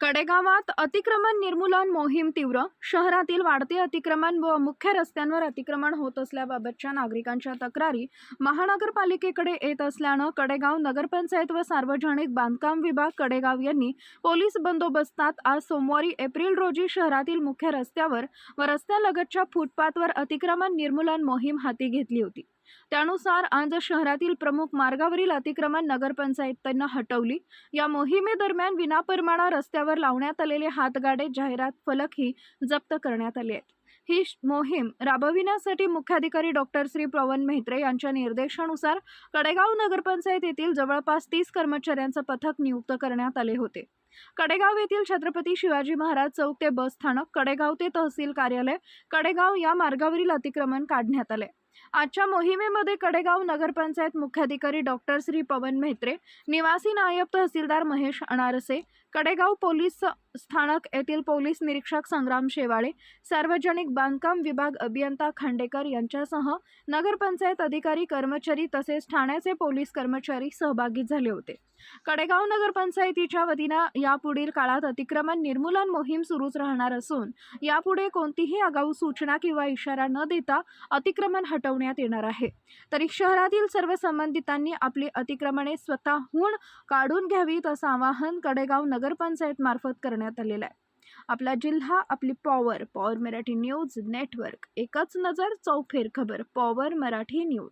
कडेगावात अतिक्रमण निर्मूलन मोहीम तीव्र. शहरातील वाढते अतिक्रमण व मुख्य रस्त्यांवर अतिक्रमण होत असल्याबाबतच्या नागरिकांच्या तक्रारी महानगरपालिकेकडे येत असल्यानं कडेगाव नगरपंचायत व सार्वजनिक बांधकाम विभाग कडेगाव यांनी पोलीस बंदोबस्तात आज सोमवारी एप्रिल रोजी शहरातील मुख्य रस्त्यावर व रस्त्यालगतच्या फुटपाथवर अतिक्रमण निर्मूलन मोहीम हाती घेतली होती. त्यानुसार आज शहरातील प्रमुख मार्गावरील अतिक्रमण नगरपंचायतीनं हटवली. या मोहिमेदरम्यान विनापरमाणा रस्त्यावर लावण्यात आलेले हातगाडे जाहिरात फलकही जप्त करण्यात आले आहेत. ही मोहीम राबविण्यासाठी मुख्याधिकारी डॉक्टर श्री पवन मेहत्रे यांच्या निर्देशानुसार कडेगाव नगरपंचायत येथील जवळपास तीस कर्मचाऱ्यांचं पथक नियुक्त करण्यात आले होते. कडेगाव येथील छत्रपती शिवाजी महाराज चौक ते बस स्थानक कडेगाव ते तहसील कार्यालय कडेगाव या मार्गावरील अतिक्रमण काढण्यात आले. आजच्या मोहिमेमध्ये कडेगाव नगरपंचायत मुख्याधिकारी डॉक्टर श्री पवन म्हेत्रे निवासी नायब तहसीलदार महेश अनारसे कडेगाव पोलीस स्थानक येथील पोलीस निरीक्षक संग्राम शेवाळे सार्वजनिक बांधकाम विभाग अभियंता खांडेकर यांच्यासह नगरपंचायत अधिकारी कर्मचारी तसेच ठाण्याचे पोलीस कर्मचारी सहभागी झाले होते. कडेगाव नगरपंचायतीच्या वतीनं यापुढील काळात अतिक्रमण निर्मूलन मोहीम सुरूच राहणार असून यापुढे कोणतीही आगाऊ सूचना किंवा इशारा न देता अतिक्रमण हटवण्यात येणार आहे. तरी शहरातील सर्व संबंधितांनी आपली अतिक्रमणे स्वतःहून काढून घ्यावीत असं आवाहन कडेगाव नगरपंचायत मार्फत करण्यात आलेला आहे. आपला जिल्हा आपली power power Marathi news network एकच नजर चौफेर खबर पॉवर मराठी न्यूज